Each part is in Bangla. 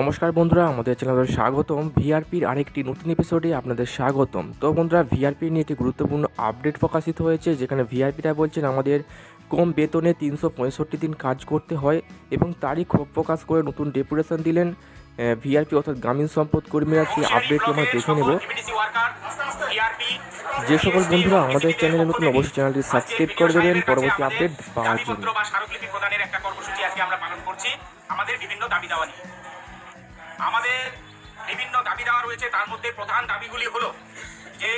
নমস্কার বন্ধুরা, আমাদের চ্যানেলে স্বাগতম। ভিআরপির আরেকটি নতুন এপিসোডে আপনাদের স্বাগতম। তো বন্ধুরা ভিআরপি নিয়ে একটি গুরুত্বপূর্ণ আপডেট প্রকাশিত হয়েছে, যেখানে ভিআরপিরা বলছেন, আমাদের কম বেতনে তিনশো পঁয়ষট্টি দিন কাজ করতে হয় এবং তারই ক্ষোভ প্রকাশ করে নতুন ডেপুটেশন দিলেন। ভিআরপি অর্থাৎ গ্রামীণ সম্পদ কর্মীরা সেই আপডেটটি আমরা দেখে নেব। যে সকল বন্ধুরা আমাদের চ্যানেলে নতুন, অবশ্যই চ্যানেলটি সাবস্ক্রাইব করে দেবেন। পরবর্তী আপডেট পাওয়ার জন্য। আমাদের বিভিন্ন দাবি দাওয়া নিয়ে। আমাদের বিভিন্ন দাবি দেওয়া রয়েছে, তার মধ্যে প্রধান দাবিগুলি হলো যে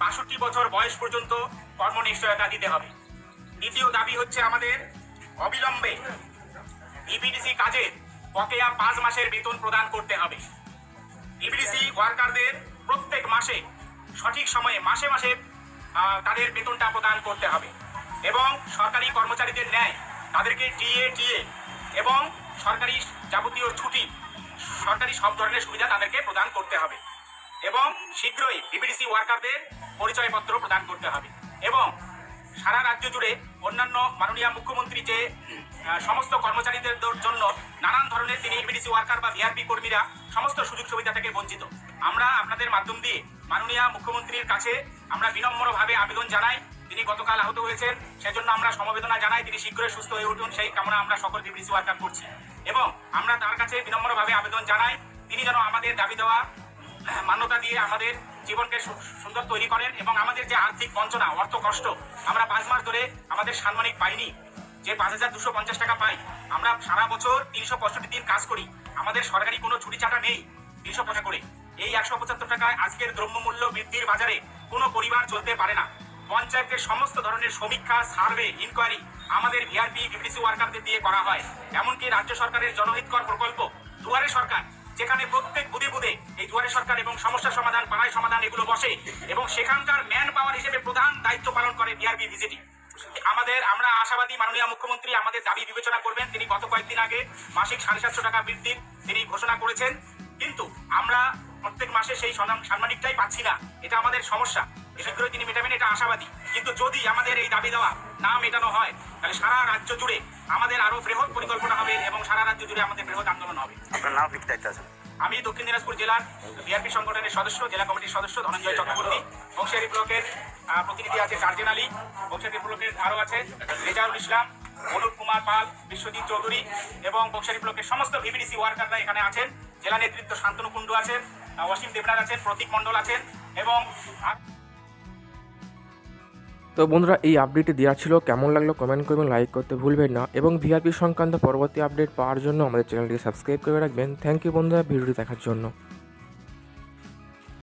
বাষট্টি বছর বয়স পর্যন্ত কর্মনিশ্চয়তা দিতে হবে। দ্বিতীয় দাবি হচ্ছে আমাদের অবিলম্বে ইপিডিসি কাজে বকেয়া পাঁচ মাসের বেতন প্রদান করতে হবে। ইপিডিসি ওয়ার্কারদের প্রত্যেক মাসে, সঠিক সময়ে মাসে মাসে তাদের বেতনটা প্রদান করতে হবে এবং সরকারি কর্মচারীদের ন্যায় তাদেরকে টিএ টিএ এবং সরকারি যাবতীয় ছুটি, সরকারি সব ধরনের সুবিধা তাদেরকে প্রদান করতে হবে এবং শীঘ্রই বিবিডিসি ওয়ার্কারদের পরিচয়পত্র প্রদান করতে হবে এবং সারা রাজ্য জুড়ে অন্যান্য মাননীয় মুখ্যমন্ত্রী যে সমস্ত কর্মচারীদের জন্য নানান ধরনের তিনি বিবিডিসি ওয়ার্কার বা ভিআরপি কর্মীরা সমস্ত সুযোগ সুবিধা থেকে বঞ্চিত। আমরা আপনাদের মাধ্যম দিয়ে মাননীয় মুখ্যমন্ত্রীর কাছে আমরা বিনম্রভাবে আবেদন জানাই তিনি গতকাল আহত হয়েছেন। সেজন্য আমরা সমবেদনা জানাই তিনি শীঘ্রই সুস্থ হয়ে উঠুন। সেই কামনা আমরা সকল বিবিসি ওয়ার্কার করছি। এবং আমরা তার কাছে বিনম্রভাবে আবেদন জানাই, তিনি যেন আমাদের দাবি দেওয়া, মান্যতা দিয়ে আমাদের জীবনকে সুন্দর তৈরি করেন এবং আমাদের যে আর্থিক বঞ্চনা, অর্থ কষ্ট, আমরা পাঁচ মাস ধরে আমাদের সাম্মানিক পাইনি। যে পাঁচ হাজার দুশো পঞ্চাশ টাকা পাই, আমরা সারা বছর তিনশো পঁয়ষট্টি দিন কাজ করি। আমাদের সরকারি কোনো ছুটি ছাটা নেই তিনশো টাকা করে। এই একশো পঁচাত্তর টাকায় আজকের দ্রব্যমূল্য বৃদ্ধির বাজারে কোনো পরিবার চলতে পারে না। পঞ্চায়েতের সমস্ত ধরনের সমীক্ষা, সার্ভে ইনকোয়ারি আমাদের ভিআরপি বিবিসি ওয়ার্কারদের দিয়ে করা হয়। এমনকি রাজ্য সরকারের জনহিতকর প্রকল্প, দুয়ারে সরকার, যেখানে প্রত্যেক বুধে বুধে এই দুয়ারে সরকার এবং সমস্যা সমাধান, পাড়ায় সমাধান এগুলো বসে এবং সেখানকার ম্যান পাওয়ার হিসেবে প্রধান দায়িত্ব পালন করে বিআরপি ভিজিটি আমাদের, আমরা আশাবাদী মাননীয় মুখ্যমন্ত্রী আমাদের দাবি বিবেচনা করবেন। তিনি গত কয়েকদিন আগে মাসিক সাড়ে সাতশো টাকা বৃদ্ধির তিনি ঘোষণা করেছেন। কিন্তু আমরা প্রত্যেক মাসে সেই সাম্মানিকটাই পাচ্ছি না। এটা আমাদের সমস্যা। শীঘ্রই তিনি মেটাবেন এটা আশাবাদী। কিন্তু যদি আমাদের এই দাবি দেওয়া না মেটানো হয় তাহলে সারা রাজ্য জুড়ে আমাদের আরও বৃহৎ পরিকল্পনা হবে এবং সারা রাজ্য জুড়ে আমাদের বৃহৎ আন্দোলন হবে। আপনার নাম আছে। আমি দক্ষিণ দিনাজপুর জেলার বিআরপি সংগঠনের সদস্য জেলা কমিটির সদস্য ধনঞ্জয় চক্রবর্তী। বংশিয়ারি ব্লকের প্রতিনিধি আছে টার্জেন আলী। বংশিয়ারি ব্লকের আরও আছে রেজাউল ইসলাম অনুপ কুমার পাল বিশ্বজিৎ চৌধুরী এবং বংশিয়ারি ব্লকের সমস্ত ভিবিডিসি ওয়ার্কাররা এখানে আছেন। জেলা নেতৃত্ব শান্তনু কুণ্ডু আছেন অসীম দেবনাথ আছেন প্রতীক মণ্ডল আছেন এবং তো বন্ধুরা, এই আপডেটটি দেওয়া ছিল। কেমন লাগল কমেন্ট করবেন লাইক করতে ভুলবেন না। এবং ভিআরপি সংক্রান্ত পরবর্তী আপডেট পাওয়ার জন্য আমাদের চ্যানেলটি সাবস্ক্রাইব করে রাখবেন। থ্যাংক ইউ বন্ধুরা, ভিডিওটি দেখার জন্য।